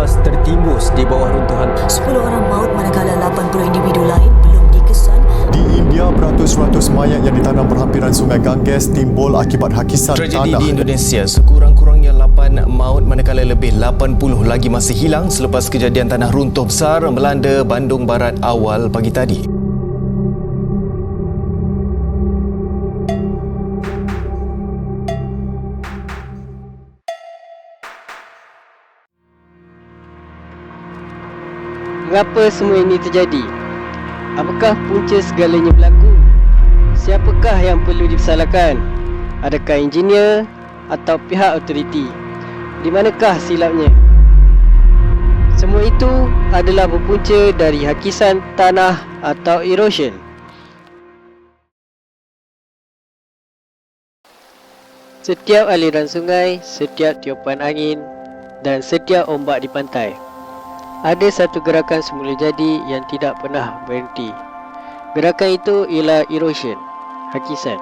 lepas tertimbus di bawah runtuhan 10 orang maut manakala 80 individu lain belum dikesan Di India, beratus-ratus mayat yang ditanam berhampiran sungai Ganges timbul akibat hakisan Tragedi tanah. di Indonesia sekurang-kurangnya 8 maut manakala lebih 80 lagi masih hilang selepas kejadian tanah runtuh besar melanda Bandung Barat awal pagi tadi. Mengapa semua ini terjadi? Apakah punca segalanya berlaku? Siapakah yang perlu disalahkan? Adakah engineer atau pihak autoriti? Di manakah silapnya? Semua itu adalah berpunca dari hakisan tanah atau erosion. Setiap aliran sungai, setiap tiupan angin dan setiap ombak di pantai ada satu gerakan semula jadi yang tidak pernah berhenti. Gerakan itu ialah erosion, hakisan.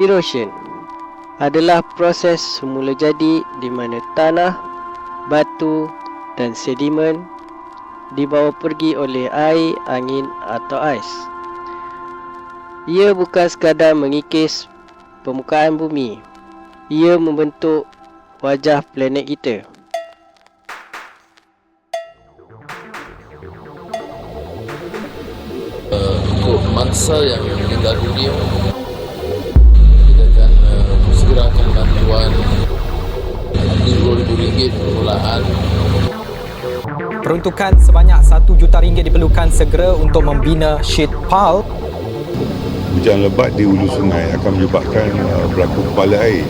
Erosion adalah proses semula jadi di mana tanah, batu dan sedimen dibawa pergi oleh air, angin atau ais. Ia bukan sekadar mengikis permukaan bumi. Ia membentuk wajah planet kita. untuk mangsa yang meninggal dunia kita akan uh, segerakan bantuan RM50,000 permulaan Peruntukan sebanyak 1 juta ringgit diperlukan segera untuk membina sheet pile Hujan lebat di hulu sungai akan menyebabkan uh, berlaku kepala air.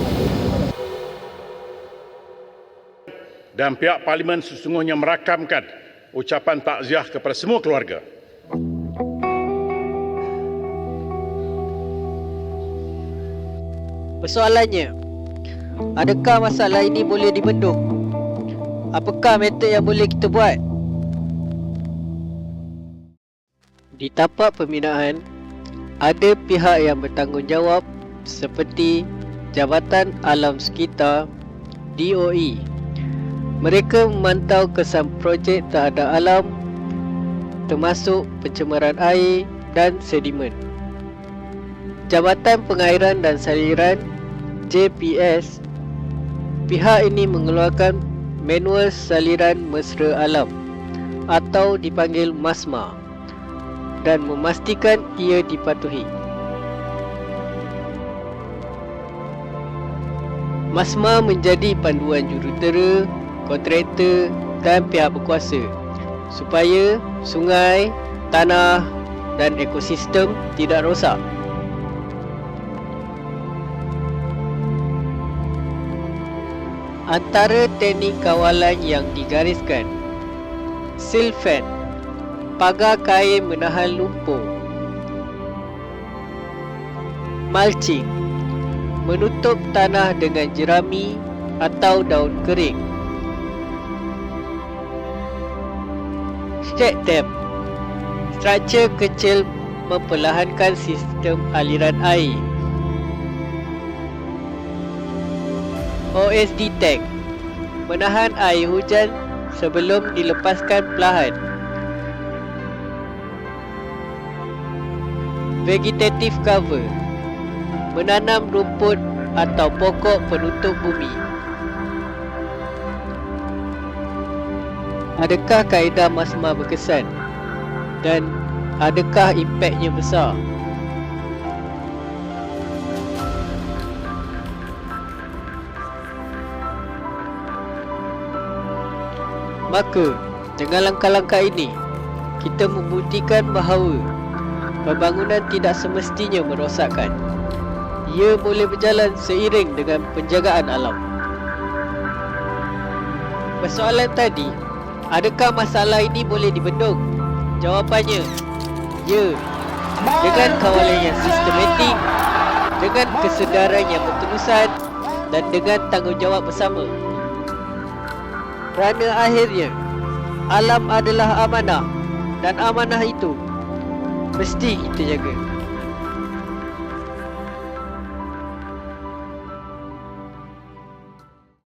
dan pihak parlimen sesungguhnya merakamkan ucapan takziah kepada semua keluarga. Persoalannya, adakah masalah ini boleh dibendung? Apakah metod yang boleh kita buat? Di tapak pembinaan, ada pihak yang bertanggungjawab seperti Jabatan Alam Sekitar DOE. Mereka memantau kesan projek terhadap alam termasuk pencemaran air dan sedimen. Jabatan Pengairan dan Saliran JPS pihak ini mengeluarkan manual saliran mesra alam atau dipanggil MASMA dan memastikan ia dipatuhi. MASMA menjadi panduan jurutera, kontraktor dan pihak berkuasa supaya sungai, tanah dan ekosistem tidak rosak. Antara teknik kawalan yang digariskan Seal fan Pagar kain menahan lumpur. Mulching Menutup tanah dengan jerami atau daun kering. Stack dam Struktur kecil memperlahankan sistem aliran air. OSD tank. Menahan air hujan sebelum dilepaskan perlahan. Vegetative cover menanam rumput atau pokok penutup bumi. Adakah kaedah masma berkesan dan adakah impaknya besar? Maka, dengan langkah-langkah ini, kita membuktikan bahawa pembangunan tidak semestinya merosakkan. Ia boleh berjalan seiring dengan penjagaan alam. Persoalan tadi, adakah masalah ini boleh dibendung? Jawapannya, ya. Dengan kawalan yang sistematik, dengan kesedaran yang berterusan dan dengan tanggungjawab bersama. Kerana akhirnya Alam adalah amanah Dan amanah itu Mesti kita jaga